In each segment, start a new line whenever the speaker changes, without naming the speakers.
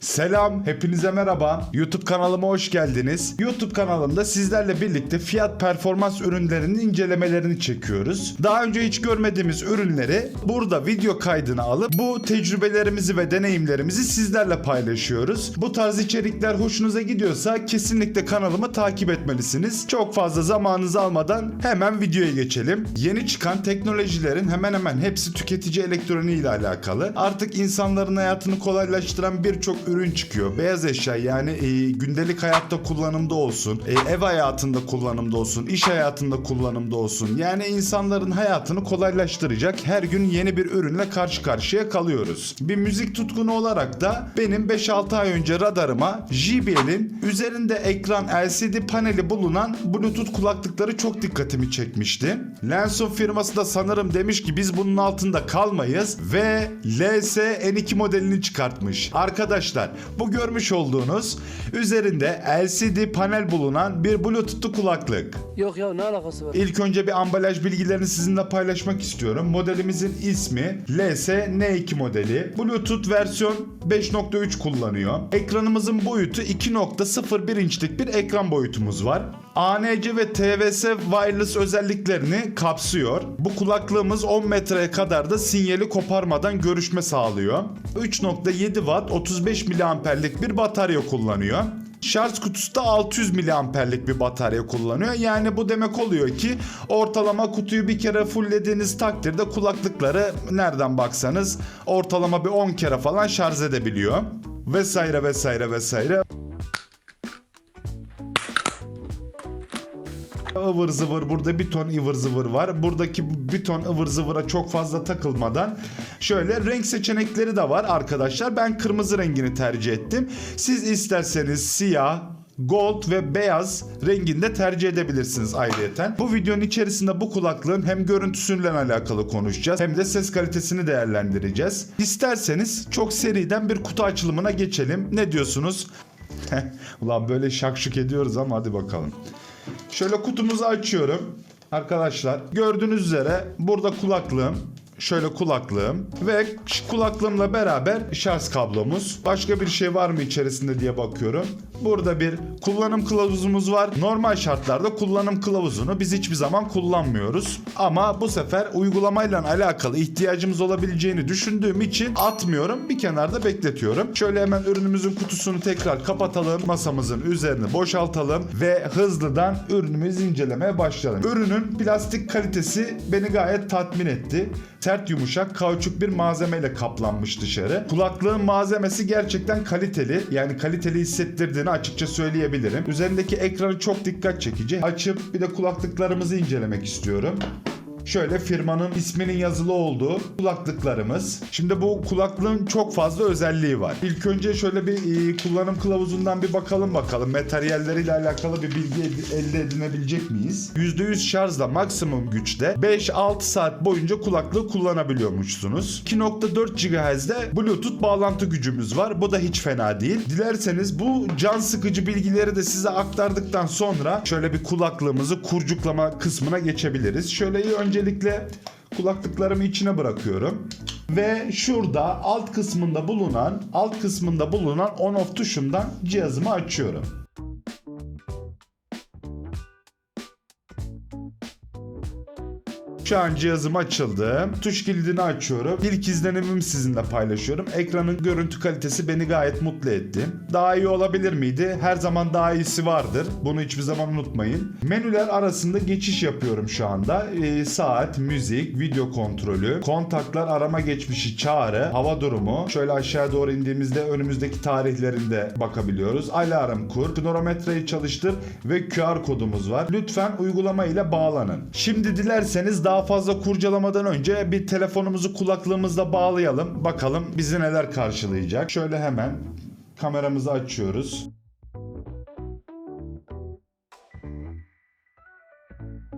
Selam, hepinize merhaba. YouTube kanalıma hoş geldiniz. YouTube kanalımda sizlerle birlikte fiyat performans ürünlerinin incelemelerini çekiyoruz. Daha önce hiç görmediğimiz ürünleri burada video kaydına alıp bu tecrübelerimizi ve deneyimlerimizi sizlerle paylaşıyoruz. Bu tarz içerikler hoşunuza gidiyorsa kesinlikle kanalımı takip etmelisiniz. Çok fazla zamanınızı almadan hemen videoya geçelim. Yeni çıkan teknolojilerin hemen hemen hepsi tüketici elektroniği ile alakalı. Artık insanların hayatını kolaylaştıran birçok ürün çıkıyor. Beyaz eşya yani e, gündelik hayatta kullanımda olsun, e, ev hayatında kullanımda olsun, iş hayatında kullanımda olsun. Yani insanların hayatını kolaylaştıracak her gün yeni bir ürünle karşı karşıya kalıyoruz. Bir müzik tutkunu olarak da benim 5-6 ay önce radarıma JBL'in üzerinde ekran LCD paneli bulunan Bluetooth kulaklıkları çok dikkatimi çekmişti. Lenson firması da sanırım demiş ki biz bunun altında kalmayız ve LS N2 modelini çıkartmış. Arkadaşlar bu görmüş olduğunuz üzerinde LCD panel bulunan bir Bluetooth'lu kulaklık.
Yok ya ne alakası var?
İlk önce bir ambalaj bilgilerini sizinle paylaşmak istiyorum. Modelimizin ismi LS N2 modeli. Bluetooth versiyon 5.3 kullanıyor. Ekranımızın boyutu 2.01 inçlik bir ekran boyutumuz var. ANC ve TVS wireless özelliklerini kapsıyor. Bu kulaklığımız 10 metreye kadar da sinyali koparmadan görüşme sağlıyor. 3.7 watt 35 miliamperlik bir batarya kullanıyor. Şarj kutusu da 600 miliamperlik bir batarya kullanıyor. Yani bu demek oluyor ki ortalama kutuyu bir kere fulllediğiniz takdirde kulaklıkları nereden baksanız ortalama bir 10 kere falan şarj edebiliyor. Vesaire vesaire vesaire. Ivır zıvır burada bir ton ıvır zıvır var. Buradaki bir ton ıvır zıvıra çok fazla takılmadan şöyle renk seçenekleri de var arkadaşlar. Ben kırmızı rengini tercih ettim. Siz isterseniz siyah, gold ve beyaz renginde tercih edebilirsiniz ayrıyeten. Bu videonun içerisinde bu kulaklığın hem görüntüsüyle alakalı konuşacağız hem de ses kalitesini değerlendireceğiz. İsterseniz çok seriden bir kutu açılımına geçelim. Ne diyorsunuz? Ulan böyle şakşuk ediyoruz ama hadi bakalım. Şöyle kutumuzu açıyorum. Arkadaşlar gördüğünüz üzere burada kulaklığım. Şöyle kulaklığım ve kulaklığımla beraber şarj kablomuz. Başka bir şey var mı içerisinde diye bakıyorum. Burada bir kullanım kılavuzumuz var. Normal şartlarda kullanım kılavuzunu biz hiçbir zaman kullanmıyoruz. Ama bu sefer uygulamayla alakalı ihtiyacımız olabileceğini düşündüğüm için atmıyorum. Bir kenarda bekletiyorum. Şöyle hemen ürünümüzün kutusunu tekrar kapatalım. Masamızın üzerini boşaltalım ve hızlıdan ürünümüzü incelemeye başlayalım. Ürünün plastik kalitesi beni gayet tatmin etti. Sert yumuşak kauçuk bir malzemeyle kaplanmış dışarı. Kulaklığın malzemesi gerçekten kaliteli. Yani kaliteli hissettirdiğini açıkça söyleyebilirim. Üzerindeki ekranı çok dikkat çekici. Açıp bir de kulaklıklarımızı incelemek istiyorum. Şöyle firmanın isminin yazılı olduğu kulaklıklarımız. Şimdi bu kulaklığın çok fazla özelliği var. İlk önce şöyle bir e, kullanım kılavuzundan bir bakalım bakalım. Materyalleriyle alakalı bir bilgi ed- elde edinebilecek miyiz? %100 şarjla maksimum güçte 5-6 saat boyunca kulaklığı kullanabiliyormuşsunuz. 2.4 GHz'de Bluetooth bağlantı gücümüz var. Bu da hiç fena değil. Dilerseniz bu can sıkıcı bilgileri de size aktardıktan sonra şöyle bir kulaklığımızı kurcuklama kısmına geçebiliriz. Şöyle öncelikle kulaklıklarımı içine bırakıyorum. Ve şurada alt kısmında bulunan alt kısmında bulunan on off tuşundan cihazımı açıyorum. Şu an cihazım açıldı. Tuş kilidini açıyorum. İlk izlenimimi sizinle paylaşıyorum. Ekranın görüntü kalitesi beni gayet mutlu etti. Daha iyi olabilir miydi? Her zaman daha iyisi vardır. Bunu hiçbir zaman unutmayın. Menüler arasında geçiş yapıyorum şu anda. Ee, saat, müzik, video kontrolü, kontaklar, arama geçmişi, çağrı, hava durumu. Şöyle aşağı doğru indiğimizde önümüzdeki tarihlerinde bakabiliyoruz. Alarm kur, kronometreyi çalıştır ve QR kodumuz var. Lütfen uygulama ile bağlanın. Şimdi dilerseniz daha fazla kurcalamadan önce bir telefonumuzu kulaklığımızla bağlayalım. Bakalım bizi neler karşılayacak. Şöyle hemen kameramızı açıyoruz.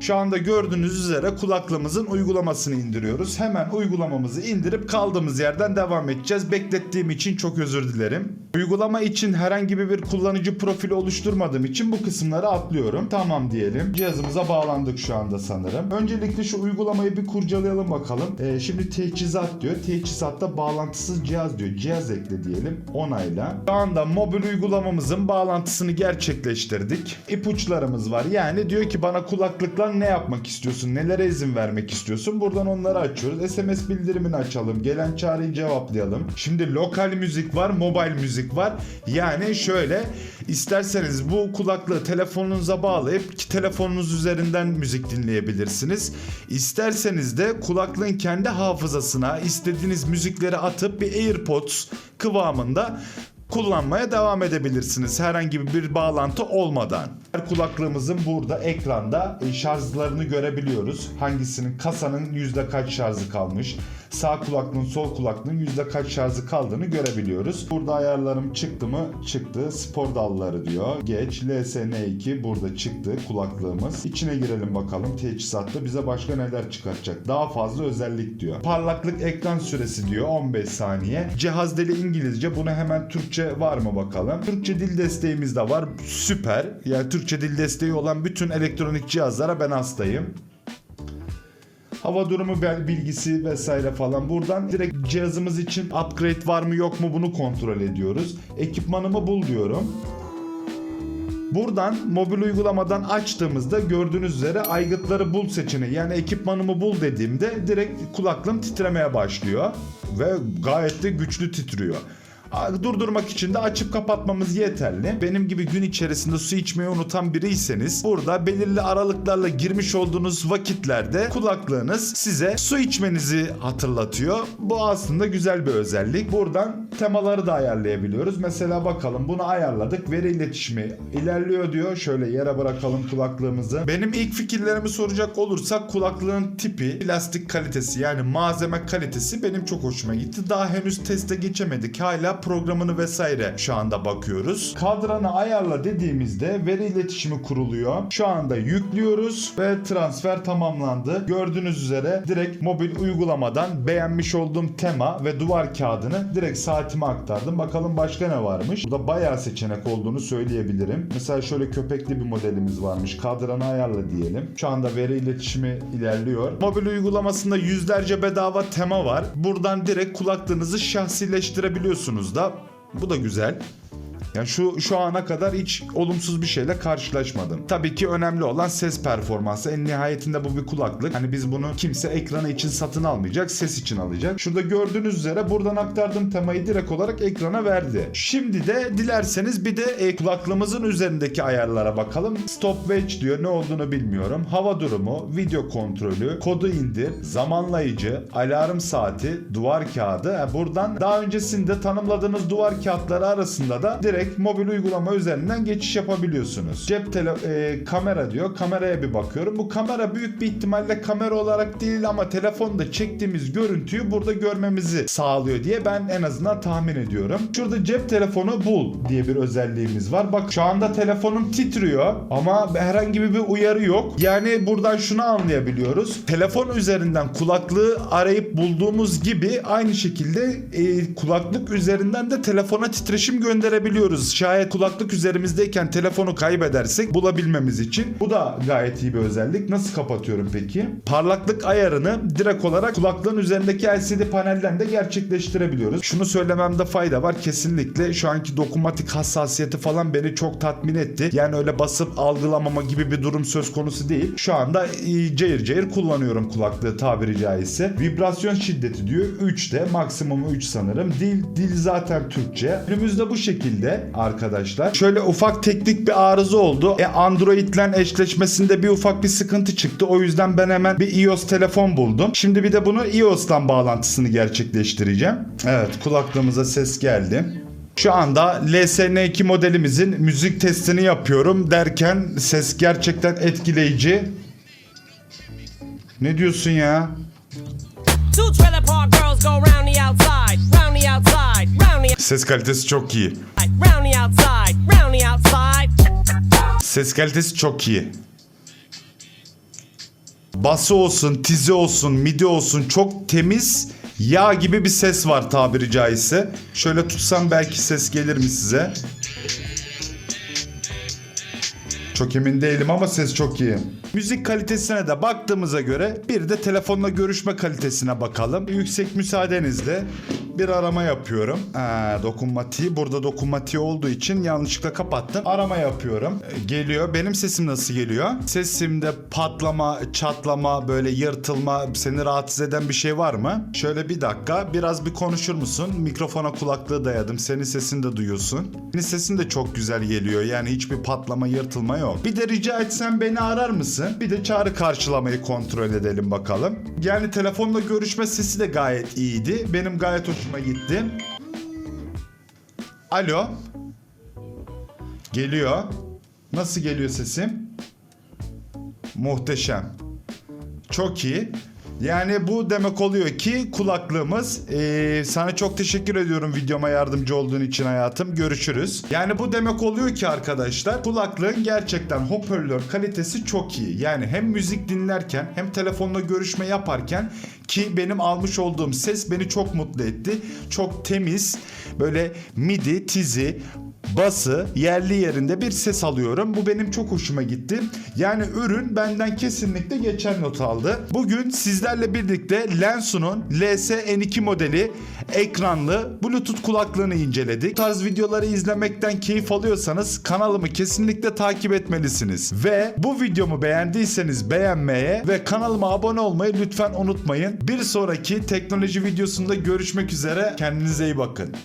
Şu anda gördüğünüz üzere kulaklığımızın uygulamasını indiriyoruz. Hemen uygulamamızı indirip kaldığımız yerden devam edeceğiz. Beklettiğim için çok özür dilerim. Uygulama için herhangi bir kullanıcı profili oluşturmadığım için bu kısımları atlıyorum. Tamam diyelim. Cihazımıza bağlandık şu anda sanırım. Öncelikle şu uygulamayı bir kurcalayalım bakalım. Ee, şimdi teçhizat diyor. Teçhizatta bağlantısız cihaz diyor. Cihaz ekle diyelim. Onayla. Şu anda mobil uygulamamızın bağlantısını gerçekleştirdik. İpuçlarımız var. Yani diyor ki bana kulaklıkla ne yapmak istiyorsun? Nelere izin vermek istiyorsun? Buradan onları açıyoruz. SMS bildirimini açalım. Gelen çağrıyı cevaplayalım. Şimdi lokal müzik var, mobil müzik var. Yani şöyle isterseniz bu kulaklığı telefonunuza bağlayıp ki telefonunuz üzerinden müzik dinleyebilirsiniz. İsterseniz de kulaklığın kendi hafızasına istediğiniz müzikleri atıp bir AirPods kıvamında kullanmaya devam edebilirsiniz herhangi bir bağlantı olmadan. Her kulaklığımızın burada ekranda e, şarjlarını görebiliyoruz. Hangisinin kasanın yüzde kaç şarjı kalmış, sağ kulaklığın sol kulaklığın yüzde kaç şarjı kaldığını görebiliyoruz. Burada ayarlarım çıktı mı? Çıktı. Spor dalları diyor. Geç. LSN2 burada çıktı kulaklığımız. İçine girelim bakalım. Teçhizatta bize başka neler çıkartacak. Daha fazla özellik diyor. Parlaklık ekran süresi diyor 15 saniye. Cihaz dili İngilizce. Bunu hemen Türkçe var mı bakalım. Türkçe dil desteğimiz de var. Süper. Yani Türkçe dil desteği olan bütün elektronik cihazlara ben hastayım hava durumu bilgisi vesaire falan. Buradan direkt cihazımız için upgrade var mı yok mu bunu kontrol ediyoruz. Ekipmanımı bul diyorum. Buradan mobil uygulamadan açtığımızda gördüğünüz üzere aygıtları bul seçeneği yani ekipmanımı bul dediğimde direkt kulaklığım titremeye başlıyor ve gayet de güçlü titriyor. Durdurmak için de açıp kapatmamız yeterli. Benim gibi gün içerisinde su içmeyi unutan biriyseniz burada belirli aralıklarla girmiş olduğunuz vakitlerde kulaklığınız size su içmenizi hatırlatıyor. Bu aslında güzel bir özellik. Buradan temaları da ayarlayabiliyoruz. Mesela bakalım bunu ayarladık. Veri iletişimi ilerliyor diyor. Şöyle yere bırakalım kulaklığımızı. Benim ilk fikirlerimi soracak olursak kulaklığın tipi, plastik kalitesi yani malzeme kalitesi benim çok hoşuma gitti. Daha henüz teste geçemedik. Hala programını vesaire şu anda bakıyoruz. Kadranı ayarla dediğimizde veri iletişimi kuruluyor. Şu anda yüklüyoruz ve transfer tamamlandı. Gördüğünüz üzere direkt mobil uygulamadan beğenmiş olduğum tema ve duvar kağıdını direkt saatime aktardım. Bakalım başka ne varmış. Burada bayağı seçenek olduğunu söyleyebilirim. Mesela şöyle köpekli bir modelimiz varmış. Kadranı ayarla diyelim. Şu anda veri iletişimi ilerliyor. Mobil uygulamasında yüzlerce bedava tema var. Buradan direkt kulaklığınızı şahsileştirebiliyorsunuz da. Bu da güzel. Yani şu şu ana kadar hiç olumsuz bir şeyle karşılaşmadım. Tabii ki önemli olan ses performansı. En nihayetinde bu bir kulaklık. Hani biz bunu kimse ekranı için satın almayacak, ses için alacak. Şurada gördüğünüz üzere buradan aktardığım temayı direkt olarak ekrana verdi. Şimdi de dilerseniz bir de e, kulaklığımızın üzerindeki ayarlara bakalım. Stopwatch diyor. Ne olduğunu bilmiyorum. Hava durumu, video kontrolü, kodu indir, zamanlayıcı, alarm saati, duvar kağıdı. Ha, buradan daha öncesinde tanımladığınız duvar kağıtları arasında da direkt mobil uygulama üzerinden geçiş yapabiliyorsunuz. Cep tele e, kamera diyor. Kameraya bir bakıyorum. Bu kamera büyük bir ihtimalle kamera olarak değil ama telefonda çektiğimiz görüntüyü burada görmemizi sağlıyor diye ben en azından tahmin ediyorum. Şurada cep telefonu bul diye bir özelliğimiz var. Bak şu anda telefonum titriyor ama herhangi bir uyarı yok. Yani buradan şunu anlayabiliyoruz. Telefon üzerinden kulaklığı arayıp bulduğumuz gibi aynı şekilde e, kulaklık üzerinden de telefona titreşim gönderebiliyoruz. Şayet kulaklık üzerimizdeyken telefonu kaybedersek bulabilmemiz için. Bu da gayet iyi bir özellik. Nasıl kapatıyorum peki? Parlaklık ayarını direkt olarak kulaklığın üzerindeki LCD panelden de gerçekleştirebiliyoruz. Şunu söylememde fayda var. Kesinlikle şu anki dokunmatik hassasiyeti falan beni çok tatmin etti. Yani öyle basıp algılamama gibi bir durum söz konusu değil. Şu anda cayır cayır kullanıyorum kulaklığı tabiri caizse. Vibrasyon şiddeti diyor 3'te maksimumu 3 sanırım. Dil dil zaten Türkçe. Günümüzde bu şekilde arkadaşlar. Şöyle ufak teknik bir arıza oldu. E Android'le eşleşmesinde bir ufak bir sıkıntı çıktı. O yüzden ben hemen bir iOS telefon buldum. Şimdi bir de bunu iOS'tan bağlantısını gerçekleştireceğim. Evet kulaklığımıza ses geldi. Şu anda LSN2 modelimizin müzik testini yapıyorum derken ses gerçekten etkileyici. Ne diyorsun ya? Ses kalitesi çok iyi. Ses kalitesi çok iyi. Bası olsun, tizi olsun, midi olsun çok temiz. yağ gibi bir ses var tabiri caizse. Şöyle tutsam belki ses gelir mi size? Çok emin değilim ama ses çok iyi. Müzik kalitesine de baktığımıza göre bir de telefonla görüşme kalitesine bakalım. Yüksek müsaadenizle bir arama yapıyorum. Ha, dokunmatiği burada dokunmatiği olduğu için yanlışlıkla kapattım. Arama yapıyorum. E, Geliyor. Benim sesim nasıl geliyor? Sesimde patlama, çatlama, böyle yırtılma seni rahatsız eden bir şey var mı? Şöyle bir dakika. Biraz bir konuşur musun? Mikrofona kulaklığı dayadım. Senin sesini de duyuyorsun. Senin sesin de çok güzel geliyor. Yani hiçbir patlama, yırtılma yok. Bir de rica etsem beni arar mısın? Bir de çağrı karşılamayı kontrol edelim bakalım. Yani telefonla görüşme sesi de gayet iyiydi. Benim gayet hoşuma gitti. Alo. Geliyor. Nasıl geliyor sesim? Muhteşem. Çok iyi. Yani bu demek oluyor ki kulaklığımız eee, sana çok teşekkür ediyorum videoma yardımcı olduğun için hayatım. Görüşürüz. Yani bu demek oluyor ki arkadaşlar kulaklığın gerçekten hoparlör kalitesi çok iyi. Yani hem müzik dinlerken hem telefonla görüşme yaparken ki benim almış olduğum ses beni çok mutlu etti. Çok temiz böyle midi, tizi, bası yerli yerinde bir ses alıyorum. Bu benim çok hoşuma gitti. Yani ürün benden kesinlikle geçen not aldı. Bugün sizlerle birlikte Lensu'nun LS-N2 modeli ekranlı Bluetooth kulaklığını inceledik. Bu tarz videoları izlemekten keyif alıyorsanız kanalımı kesinlikle takip etmelisiniz. Ve bu videomu beğendiyseniz beğenmeye ve kanalıma abone olmayı lütfen unutmayın. Bir sonraki teknoloji videosunda görüşmek üzere. Kendinize iyi bakın.